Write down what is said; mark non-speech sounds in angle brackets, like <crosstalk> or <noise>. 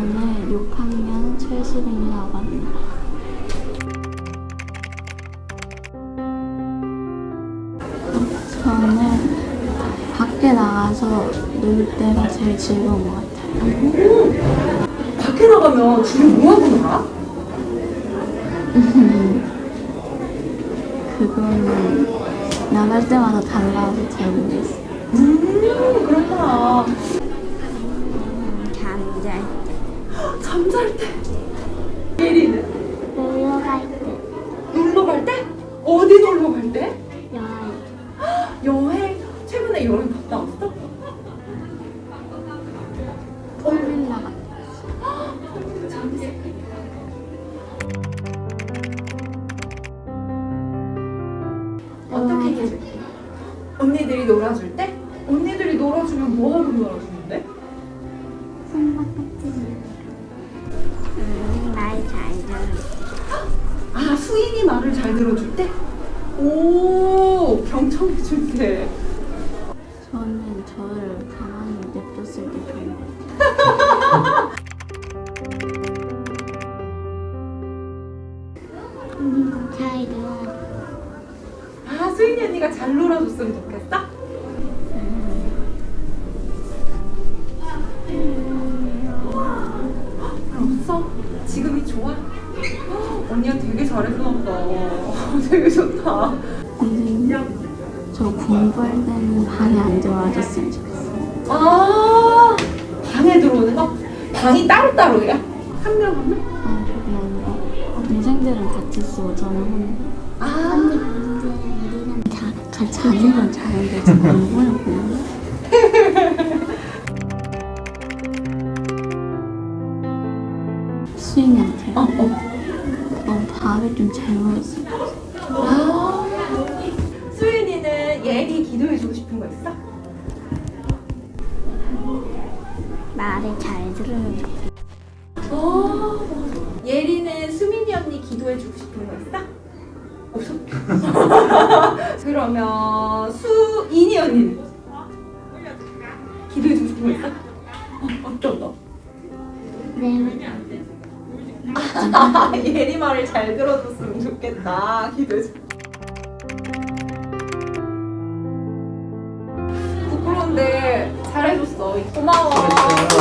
저는 6학년 최수빈이라고 합니다. 저는 밖에 나가서 놀 때가 제일 즐거운 것 같아요. 밖에 나가면 주로 뭐하고 놀아? <laughs> 그거는 나갈 때마다 달라서 잘 모르겠어요. 음, 그렇구나. 여행 갔다 왔어? 어떻게 해줄게? 언니들이 놀아줄 때? 언니들이 놀아주면 뭐 하고 놀아주는데? 음, 들어. 아, 수인이 말을 잘 들어줄 때? 오, 경청해줄 때. 잘 들어. 아, 수인이 언니가 잘 놀아줬으면 좋겠어? 없어? 지금이 좋아? 언니가 되게 잘했나 보다. <laughs> 되게 좋다. 선생님, 저 공부할 때는 방에 안 들어와줬으면 좋겠어요. 아, 방에 들어오는 거? 방이 따로따로야? 한명한 명? 동생들은 같이 쓰고 저는 혼자. 아, 우리는 자, 잘 자는 건 자는데 저 공부는 공부. 수인이한테 어, 어. 어, 밥을 좀잘 먹었어요. 아, 수인이는 예리 기도해주고 싶은 거 있어? 말을 잘 들으면 좋겠어. 어, 기도해주고 싶은 거 있어? 없어? <laughs> 그러면 수인이 언니는? 기도해주고 싶은 거 있어? 어, 어떤 거? 네, 아, <laughs> 예리 말을 잘 들어줬으면 좋겠다. 기도해줘. 부끄러운데 잘해줬어. 고마워. 수고했어.